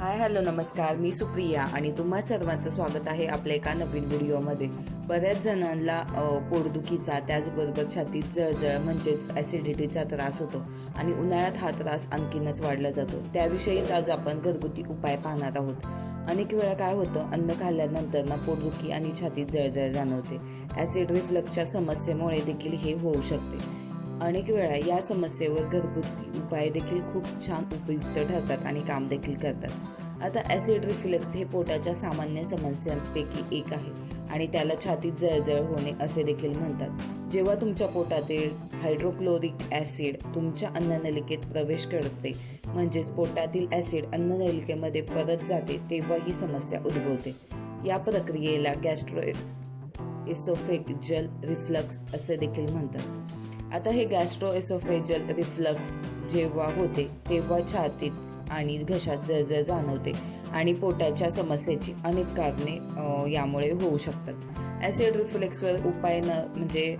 Hi hello नमस्कार. मी सुप्रिया आणि तुम्हा सर्वांचं स्वागत आहे आपल्या एका नवीन व्हिडिओमध्ये. बऱ्याच जणांना पोटदुखीचा त्याचबरोबर छातीत जळजळ म्हणजेच ॲसिडिटीचा त्रास होतो आणि उन्हाळ्यात हा त्रास आणखीनच वाढला जातो. त्याविषयीच आज आपण घरगुती उपाय पाहणार आहोत. अनेक वेळा काय होतं अन्न खाल्ल्यानंतर ना पोटदुखी आणि छातीत जळजळ जाणवते. ॲसिड रिफ्लक्सच्या समस्येमुळे देखील हे होऊ शकते. अनेक वेळा या समस्येवर घरगुती उपाय देखील खूप छान उपयुक्त ठरतात आणि काम देखील करतात. आता ॲसिड रिफ्लेक्स हे पोटाच्या सामान्य समस्यांपैकी एक आहे आणि त्याला छातीत जळजळ होणे असे देखील म्हणतात. जेव्हा तुमच्या पोटातील हायड्रोक्लोरिक ॲसिड तुमच्या अन्ननलिकेत प्रवेश करते म्हणजेच पोटातील ॲसिड अन्ननलिकेमध्ये परत जाते तेव्हा ही समस्या उद्भवते. या प्रक्रियेला गॅस्ट्रो एसोफेगजल रिफ्लक्स असे देखील म्हणतात. आता हे गॅस्ट्रोएसोफेजल रिफ्लक्स जेव्हा होते तेव्हा छातीत आणि घशात जळजळ जाणवते आणि पोटाच्या समस्येची अनेक कारणे यामुळे होऊ शकतात. ॲसिड रिफ्लेक्सवर उपाय न म्हणजे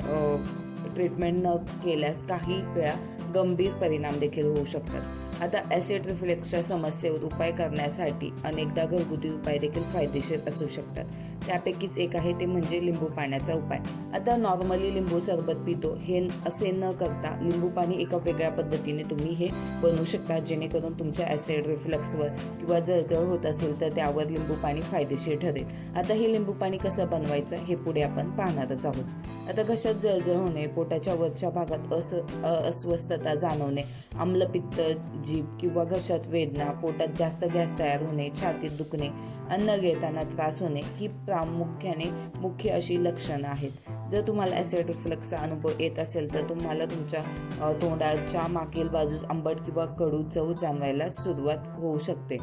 ट्रीटमेंट न केल्यास काही वेळा गंभीर परिणाम देखील होऊ शकतात. आता ॲसिड रिफ्लेक्सच्या समस्येवर उपाय करण्यासाठी अनेकदा घरगुती उपाय देखील फायदेशीर असू शकतात. त्यापैकीच एक आहे ते म्हणजे लिंबू पाण्याचा उपाय. आता नॉर्मली लिंबू सरबत पितो. हे असे न करता लिंबू पाणी एका वेगळ्या पद्धतीने तुम्ही हे बनवू शकता. जेणेकरून तुमच्या ॲसिड रिफ्लक्सवर किंवा जळजळ होत असेल तर त्यावर लिंबू पाणी फायदेशीर ठरेल. आता हे लिंबू पाणी कसं बनवायचं हे पुढे आपण पाहणारच आहोत. आता घशात जळजळ होणे पोटाच्या वरच्या भागात अस अस्वस्थता जाणवणे आम्लपित्त जीभ किंवा घशात वेदना पोटात जास्त गॅस तयार होणे छातीत दुखणे अन्न घेताना त्रास होणे ही प्रामुख्याने मुख्य अशी लक्षणं आहेत. जर तुम्हाला ॲसिड रिफ्लक्सचा अनुभव येत असेल तर तुम्हाला तुमच्या तोंडाच्या मागील बाजूस आंबट किंवा कडू चव जाणवायला सुरुवात होऊ शकते.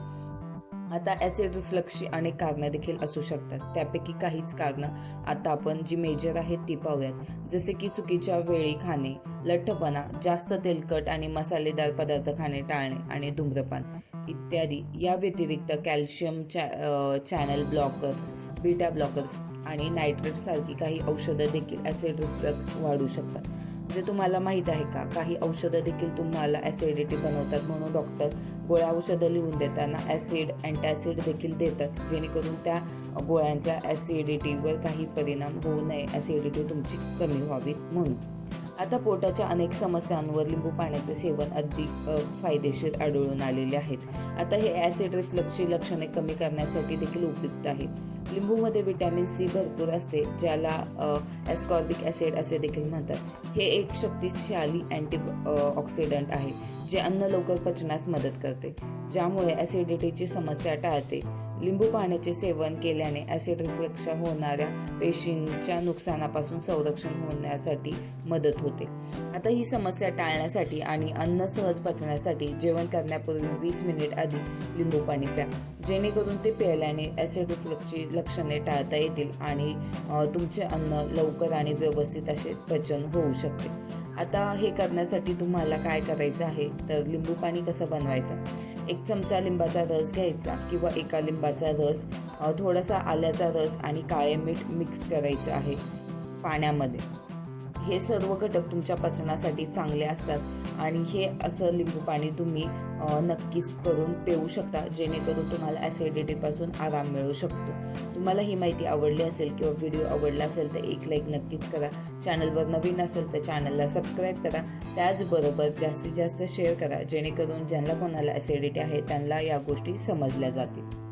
आता ॲसिड रिफ्लक्सची अनेक कारणं देखील असू शकतात. त्यापैकी काहीच कारणं आता आपण जी मेजर आहेत ती पाहूयात. जसे की चुकीच्या वेळी खाणे लठ्ठपणा जास्त तेलकट आणि मसालेदार पदार्थ खाणे टाळणे आणि धूम्रपान इत्यादी. या व्यतिरिक्त कॅल्शियम चॅ चॅनल ब्लॉकर्स बीटा ब्लॉकर्स आणि नायट्रेट सारखी काही औषधं देखील ॲसिड रिफ्लक्स वाढू शकतात. जे तुम्हाला माहीत आहे का? काही औषधं देखील तुम्हाला ॲसिडिटी बनवतात म्हणून डॉक्टर गोळ्या औषधं लिहून देताना ॲसिड अँटॅसिड देखील देतात जेणेकरून त्या गोळ्यांच्या ॲसिडिटीवर काही परिणाम होऊ नये. ॲसिडिटी तुमची कमी व्हावी म्हणून. आता पोटाच्या अनेक समस्यांवर लिंबू पाण्याचे सेवन अगदी फायदेशीर आढळून आलेले आहेत. आता हे ॲसिड रिफ्लक्सची लक्षणे कमी करण्यासाठी देखील उपयुक्त आहे लिंबूमध्ये व्हिटॅमिन सी भरपूर असते ज्याला ॲस्कॉर्बिक ॲसिड असे देखील म्हणतात. हे एक शक्तिशाली अँटी ऑक्सिडंट आहे जे अन्न लवकर पचण्यास मदत करते ज्यामुळे ॲसिडिटीची समस्या टाळते. लिंबू पाण्याचे सेवन केल्याने ॲसिड रिफ्लक्सच्या होणाऱ्या पेशींच्या नुकसानापासून संरक्षण होण्यासाठी मदत होते. आता ही समस्या टाळण्यासाठी आणि अन्न सहज पचण्यासाठी जेवण करण्यापूर्वी वीस मिनिट आधी लिंबू पाणी प्या. जेणेकरून ते प्यायल्याने ॲसिड रिफ्लक्सची लक्षणे टाळता येतील आणि तुमचे अन्न लवकर आणि व्यवस्थित असे पचन होऊ शकते. आता हे करण्यासाठी तुम्हाला काय करायचं आहे? तर लिंबू पाणी कसं बनवायचं? एक चमचा लिंबाचा रस घ्यायचा किंवा एका लिंबाचा रस थोडासा आल्याचा रस आणि काळे मीठ मिक्स करायचं आहे पाण्यामध्ये. हे सर्व घटक तुमच्या पचनासाठी चांगले असतात. आणि हे असं लिंबू पाणी तुम्ही नक्कीच करून पिऊ शकता जेणेकरून तुम्हाला ॲसिडिटीपासून आराम मिळू शकतो. तुम्हाला ही माहिती आवडली असेल किंवा व्हिडिओ आवडला असेल तर एक लाईक नक्कीच करा. चॅनलवर नवीन असेल तर चॅनलला सबस्क्राईब करा. त्याचबरोबर जास्तीत जास्त शेअर करा जेणेकरून ज्यांना कोणाला ॲसिडिटी आहे त्यांना या गोष्टी समजल्या जातील.